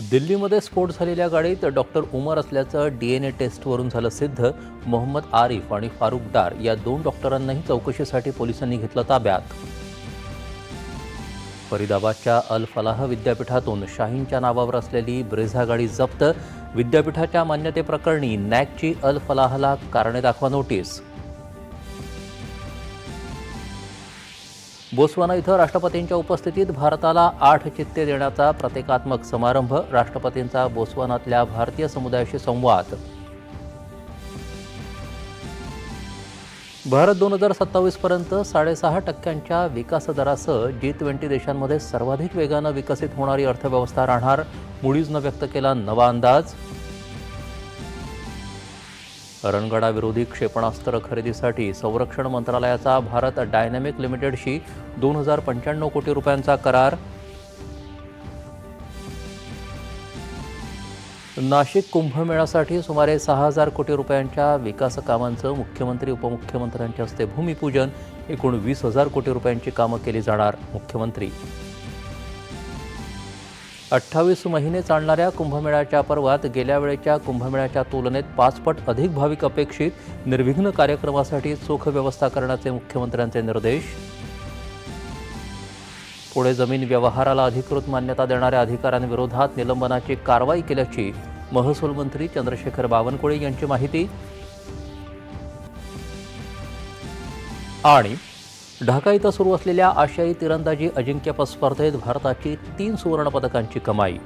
दिल्लीमध्ये स्फोट झालेल्या गाडीत डॉक्टर उमर असल्याचं डी एन ए टेस्टवरून झालं सिद्ध. मोहम्मद आरिफ आणि फारुख डार या दोन डॉक्टरांनाही चौकशीसाठी पोलिसांनी घेतलं ताब्यात. फरीदाबादच्या अल फलाह विद्यापीठातून शाहीनच्या नावावर असलेली ब्रेझा गाडी जप्त. विद्यापीठाच्या मान्यतेप्रकरणी नॅकची अल फलाहला कारणे दाखवा नोटीस. बोस्वाना इथं राष्ट्रपतींच्या उपस्थितीत भारताला आठ चित्ते देण्याचा प्रतिकात्मक समारंभ राष्ट्रपतींचा बोस्वानातल्या भारतीय समुदायाशी संवाद. भारत दोन हजार सत्तावीसपर्यंत साडेसहा टक्क्यांच्या विकासदरासह जी ट्वेंटी देशांमध्ये सर्वाधिक वेगानं विकसित होणारी अर्थव्यवस्था राहणार मुळीजनं व्यक्त केला नवा अंदाज. रणगाडाविरोधी क्षेपणास्त्र खरेदीसाठी संरक्षण मंत्रालयाचा भारत डायनॅमिक लिमिटेडशी दोन हजार पंच्याण्णव कोटी रुपयांचा करार. नाशिक कुंभमेळ्यासाठी सुमारे सहा हजार कोटी रुपयांच्या विकास कामांचं मुख्यमंत्री उपमुख्यमंत्र्यांच्या हस्ते भूमिपूजन. एकूण वीस हजार कोटी रुपयांची कामं केली जाणार मुख्यमंत्री. अठ्ठावीस महिने चालणाऱ्या कुंभमेळ्याच्या पर्वात गेल्या वेळेच्या कुंभमेळ्याच्या तुलनेत पाचपट अधिक भाविक अपेक्षित निर्विघ्न कार्यक्रमासाठी चोख व्यवस्था करण्याचे मुख्यमंत्र्यांचे निर्देश. पुढे जमीन व्यवहाराला अधिकृत मान्यता देणाऱ्या अधिकाऱ्यांविरोधात निलंबनाची कारवाई केल्याची महसूल मंत्री चंद्रशेखर बावनकुळे यांची माहिती. आणि ढाका इथं सुरू असलेल्या आशियाई तिरंदाजी अजिंक्यपद स्पर्धेत भारताची तीन सुवर्णपदकांची कमाई.